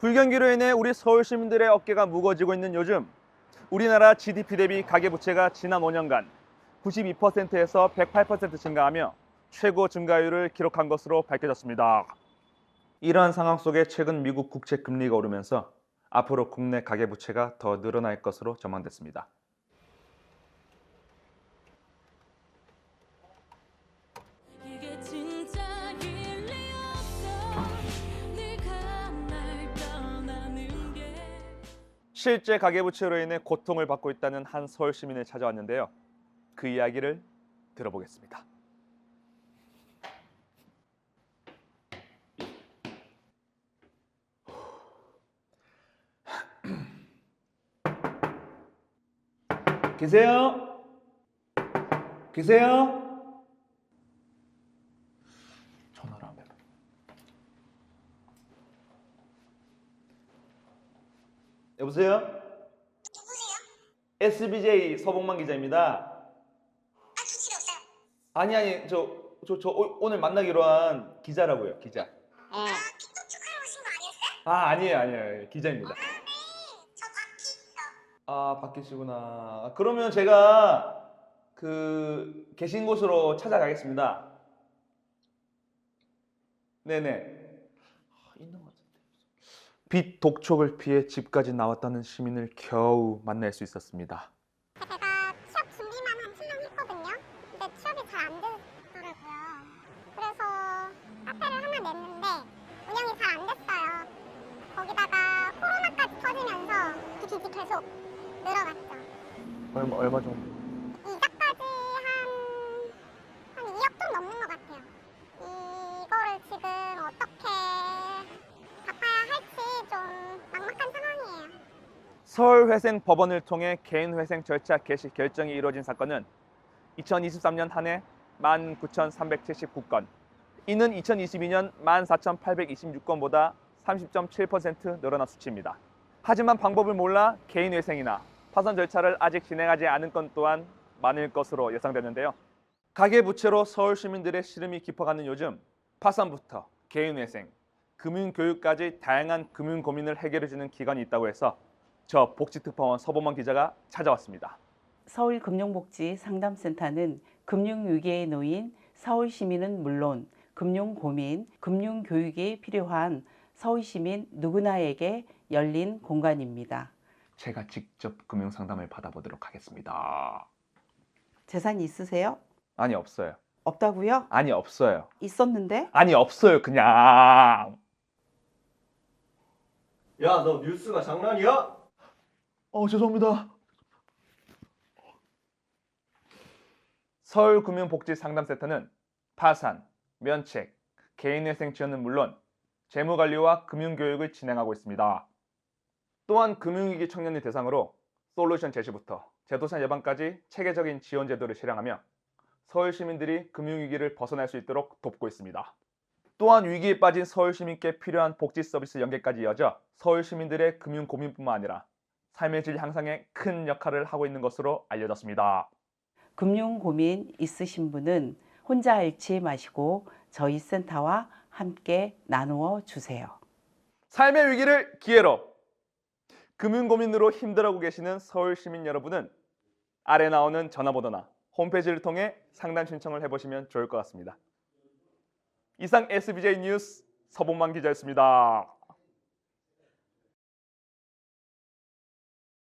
불경기로 인해 우리 서울 시민들의 어깨가 무거워지고 있는 요즘 우리나라 GDP 대비 가계부채가 지난 5년간 92%에서 108% 증가하며 최고 증가율을 기록한 것으로 밝혀졌습니다. 이러한 상황 속에 최근 미국 국채 금리가 오르면서 앞으로 국내 가계부채가 더 늘어날 것으로 전망됐습니다. 실제 가계부채로 인해 고통을 받고 있다는 한 서울 시민을 찾아왔는데요. 그 이야기를 들어보겠습니다. 계세요? 계세요? 전화를 안 받아. 여보세요? 누구세요? SBJ 서봉만 기자입니다. 아, 저 집에 없어요. 아니 아니 저 저 저 오늘 만나기로 한 기자라고요 기자. 아, 틱톡 축하하러 오신 거 아니었어요? 아 아니에요 아니에요 기자입니다. 아, 네. 저 박희요. 아 바뀌시구나. 그러면 제가 그 계신 곳으로 찾아가겠습니다. 네네. 아, 있는 것 같은데. 빛 독촉을 피해 집까지 나왔다는 시민을 겨우 만날 수 있었습니다. 제가 취업 준비만 한 7년 했거든요. 근데 취업이 잘 안 되더라고요. 그래서 카페를 하나 냈는데 운영이 잘 안 됐어요. 거기다가 코로나까지 터지면서 빚이 계속 늘어갔죠. 얼마 얼마 정도? 이자까지 한, 한 2억 좀 넘는 것 같아요. 이거를 지금 어떻게 갚아야 할지 좀 막막한 상황이에요. 서울회생 법원을 통해 개인회생 절차 개시 결정이 이루어진 사건은 2023년 한 해 19,379건, 이는 2022년 14,826건보다 30.7% 늘어난 수치입니다. 하지만 방법을 몰라 개인회생이나 파산 절차를 아직 진행하지 않은 건 또한 많을 것으로 예상되는데요. 가계부채로 서울 시민들의 시름이 깊어가는 요즘 파산부터 개인회생, 금융교육까지 다양한 금융 고민을 해결해주는 기관이 있다고 해서 저 복지특파원 서범원 기자가 찾아왔습니다. 서울 금융복지 상담센터는 금융위기에 놓인 서울 시민은 물론 금융 고민, 금융 교육이 필요한 서울 시민 누구나에게 열린 공간입니다. 제가 직접 금융 상담을 받아보도록 하겠습니다. 재산 있으세요? 아니 없어요. 없다고요? 아니 없어요. 있었는데? 아니 없어요. 그냥. 야, 너 뉴스가 장난이야? 어 죄송합니다. 서울금융복지상담센터는 파산, 면책, 개인회생 지원은 물론 재무관리와 금융교육을 진행하고 있습니다. 또한 금융위기 청년을 대상으로 솔루션 제시부터 제도상 예방까지 체계적인 지원 제도를 실행하며 서울 시민들이 금융위기를 벗어날 수 있도록 돕고 있습니다. 또한 위기에 빠진 서울 시민께 필요한 복지 서비스 연계까지 이어져 서울 시민들의 금융 고민뿐만 아니라 삶의 질 향상에 큰 역할을 하고 있는 것으로 알려졌습니다. 금융 고민 있으신 분은 혼자 앓지 마시고 저희 센터와 함께 나누어 주세요. 삶의 위기를 기회로 금융 고민으로 힘들어하고 계시는 서울 시민 여러분은 아래 나오는 전화번호나 홈페이지를 통해 상담 신청을 해보시면 좋을 것 같습니다. 이상 SBJ 뉴스 서봉만 기자였습니다.